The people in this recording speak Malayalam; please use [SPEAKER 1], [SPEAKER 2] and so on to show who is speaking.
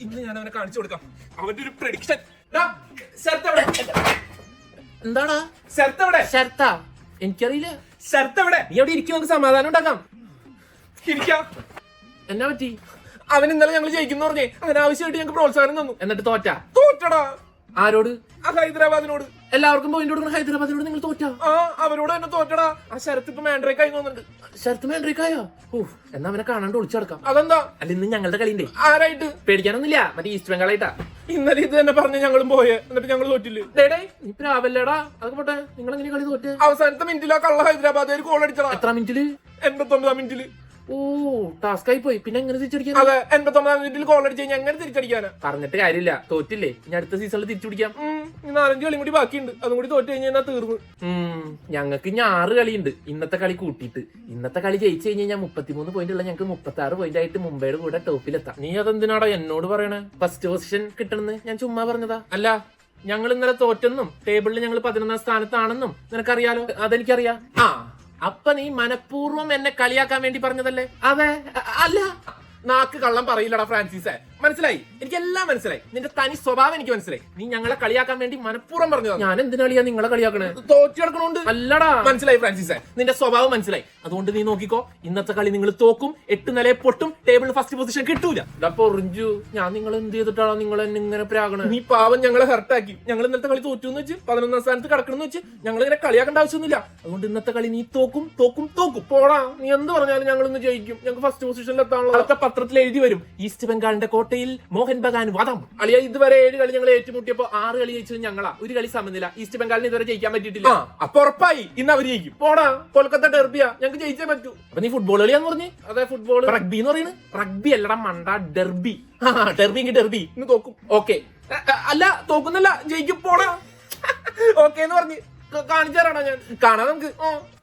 [SPEAKER 1] ഇന്ന് ഞാൻ അവനെ കാണിച്ചു കൊടുക്കാം. അവന്റെ ഒരു പ്രഡിക്ഷൻ
[SPEAKER 2] എന്താടാ?
[SPEAKER 1] ശരത്ത് എവിടെ?
[SPEAKER 2] ശരത്താ എനിക്കറിയില്ല.
[SPEAKER 1] ശരത്ത് എവിടെ?
[SPEAKER 2] നീ അവിടെ ഇരിക്കും നമുക്ക് സമാധാനം ഉണ്ടാക്കാം.
[SPEAKER 1] ഇരിക്കാം.
[SPEAKER 2] എന്നാ പറ്റി?
[SPEAKER 1] അവൻ ഇന്നലെ ഞങ്ങൾ ജയിക്കുന്നു പറഞ്ഞേ അവനാവശ്യമായിട്ട് ഞങ്ങൾക്ക് പ്രോത്സാഹനം തന്നു.
[SPEAKER 2] എന്നിട്ട് തോറ്റാ?
[SPEAKER 1] തോറ്റടാ.
[SPEAKER 2] ആരോട്?
[SPEAKER 1] ആ ഹൈദരാബാദിനോട്.
[SPEAKER 2] എല്ലാവർക്കും പോയിന്റ് കൊടുക്കണം. ഹൈദരാബാദിനോട് നിങ്ങൾ തോറ്റാ?
[SPEAKER 1] ആ അവരോട് തന്നെ തോറ്റടാ. ആ ശരത്ത് ഇപ്പൊ മാൻഡ്രേക്ക് ആയി തോന്നുന്നുണ്ട്.
[SPEAKER 2] ശരത്ത് ആയോ ഓ എന്നാ അവനെ കാണാണ്ട് ഒളിച്ചടക്കാം
[SPEAKER 1] അതെന്താ?
[SPEAKER 2] അല്ല ഇന്ന് ഞങ്ങളുടെ കളിന്റെ
[SPEAKER 1] ആരായിട്ട്?
[SPEAKER 2] പേടിക്കാനൊന്നുമില്ല. മറ്റേ ഈസ്റ്റ് ബംഗാളായിട്ടാ.
[SPEAKER 1] ഇന്നലെ ഇത് തന്നെ പറഞ്ഞ് ഞങ്ങളും പോയെ. എന്നിട്ട് ഞങ്ങൾ തോറ്റില്ലേ?
[SPEAKER 2] ഡേടേ നീ രാവിലെടാ അതൊക്കെ പോട്ടെ. നിങ്ങൾ എങ്ങനെ കളി തോറ്റ്?
[SPEAKER 1] അവസാനത്തെ മിനിറ്റിലാ കള്ള ഹൈദരാബാദ് ഗോൾ അടിച്ചടാ.
[SPEAKER 2] എത്ര മിനിറ്റിൽ
[SPEAKER 1] എൺപത്തി ഒമ്പതാം മിനിറ്റിൽ
[SPEAKER 2] ഓ ടാസ്കായി പോയി. പിന്നെ എങ്ങനെ തിരിച്ചടിക്കാൻ
[SPEAKER 1] അതെ എൺപത്തി ഒമ്പതാം മിനിറ്റിൽ ഗോൾ അടിച്ച് കഴിഞ്ഞാൽ എങ്ങനെ തിരിച്ചടിക്കാനാ?
[SPEAKER 2] പറഞ്ഞിട്ട് കാര്യമില്ല. തോറ്റില്ലേ? ഇനി അടുത്ത സീസണിൽ തിരിച്ചു പിടിക്കാം
[SPEAKER 1] നാലഞ്ച് കളിയും കൂടി ബാക്കിയുണ്ട്. അതും കൂടി തോറ്റ് കഴിഞ്ഞാൽ തീർന്നു.
[SPEAKER 2] ഞങ്ങൾക്ക് ഇനി ആറ് കളിയുണ്ട്. ഇന്നത്തെ കളി കൂട്ടിയിട്ട്. ഇന്നത്തെ കളി ജയിച്ചു കഴിഞ്ഞ് കഴിഞ്ഞാൽ മുപ്പത്തിമൂന്ന് പോയിന്റ് ഉള്ള ഞങ്ങൾക്ക് മുപ്പത്തി ആറ് പോയിന്റ് ആയിട്ട് മുംബൈയുടെ കൂടെ ടോപ്പിലെത്താം നീ അതെന്തിനാടാ എന്നോട് പറയണേ? ഫസ്റ്റ് പൊസിഷൻ കിട്ടണമെന്ന് ഞാൻ ചുമ്മാ പറഞ്ഞതാ. അല്ല ഞങ്ങൾ ഇന്നലെ തോറ്റെന്നും ടേബിളിൽ ഞങ്ങൾ പതിനൊന്നാം സ്ഥാനത്താണെന്നും നിനക്കറിയാലോ? അതെനിക്കറിയാം. ആ അപ്പൊ നീ മനഃപൂർവം എന്നെ കളിയാക്കാൻ വേണ്ടി പറഞ്ഞതല്ലേ? അതെ അല്ല. നാക്ക് കള്ളം പറയില്ലടാ ഫ്രാൻസിസെ. മനസ്സിലായി? എനിക്കെല്ലാം മനസ്സിലായി. നിന്റെ തനി സ്വഭാവം എനിക്ക് മനസ്സിലായി. നീ ഞങ്ങളെ കളിയാക്കാൻ വേണ്ടി മനഃപൂർവം പറഞ്ഞു ഞാൻ എന്തിനാളിയാ നിങ്ങളെ കളിയാക്കണേ?
[SPEAKER 1] തോറ്റു കിടക്കണോണ്ട്
[SPEAKER 2] അല്ലടാ.
[SPEAKER 1] മനസ്സിലായി ഫ്രാൻസിസ്.
[SPEAKER 2] നിന്റെ സ്വഭാവം മനസ്സിലായി. അതുകൊണ്ട് നീ നോക്കിക്കോ ഇന്നത്തെ കളി നിങ്ങൾ തോക്കും എട്ട് നിലയെ പൊട്ടും ടേബിളിൽ ഫസ്റ്റ് പൊസിഷൻ കിട്ടൂല. പൊറിഞ്ചു. ഞാൻ നിങ്ങൾ എന്ത് ചെയ്തിട്ടാണോ നിങ്ങൾ എന്നെ ഇങ്ങനെ പ്രാകണ?
[SPEAKER 1] നീ പാവം ഞങ്ങളെ ഹർട്ടാക്കി ഞങ്ങൾ ഇന്നത്തെ കളി തോറ്റു എന്ന് വെച്ച് പതിനൊന്നാം സ്ഥാനത്ത് കിടക്കണമെന്ന് വെച്ച് ഞങ്ങൾ ഇങ്ങനെ കളിയാക്കേണ്ട ആവശ്യമൊന്നുമില്ല.
[SPEAKER 2] അതുകൊണ്ട് ഇന്നത്തെ കളി നീ തോക്കും തോക്കും തോക്കും.
[SPEAKER 1] പോടാ നീ എന്ത് പറഞ്ഞാലും ഞങ്ങൾ ഇന്ന് ജയിക്കും. ഞങ്ങൾക്ക് ഫസ്റ്റ് പൊസിഷനിൽ എത്താനുള്ള
[SPEAKER 2] അടുത്ത പത്രത്തിൽ എഴുതി വരും. ഈസ്റ്റ് ബംഗാളിന്റെ കോട്ടയിൽ മോഹൻ ബഗാൻ വധം.
[SPEAKER 1] അളിയ ഇതുവരെ ഏഴ് കളി ഞങ്ങൾ ഏറ്റുമുട്ടിയപ്പോ
[SPEAKER 2] ആറ് കളി ജയിച്ചത് ഞങ്ങളാ. ഒരു കളി സമനില. ഈസ്റ്റ് ബംഗാളിന് ഇതുവരെ ജയിക്കാൻ പറ്റിയിട്ടില്ല.
[SPEAKER 1] അപ്പൊ ഉറപ്പായി. ഇന്ന് അവർ ജയിക്കും. പോടാ കൊൽക്കത്ത ഡെർബിയാ ഞങ്ങൾക്ക് ജയിച്ചേ പറ്റൂ.
[SPEAKER 2] അപ്പൊ നീ ഫുട്ബോൾ കളിയാന്ന് പറഞ്ഞു?
[SPEAKER 1] അതെ ഫുട്ബോൾ
[SPEAKER 2] റഗ്ബി എന്ന് പറയുന്നത് റഗ്ബി അല്ലട മണ്ട ഡെർബി
[SPEAKER 1] ഡെർബി ഡെർബി ഇന്ന് തോക്കും.
[SPEAKER 2] ഓക്കെ
[SPEAKER 1] അല്ല തോക്കുന്നില്ല ജയിക്കും പോടാ. ഓക്കെ എന്ന് പറഞ്ഞ്. കാണിച്ചു തരാണോ ഞാൻ. കാണാം നമുക്ക്.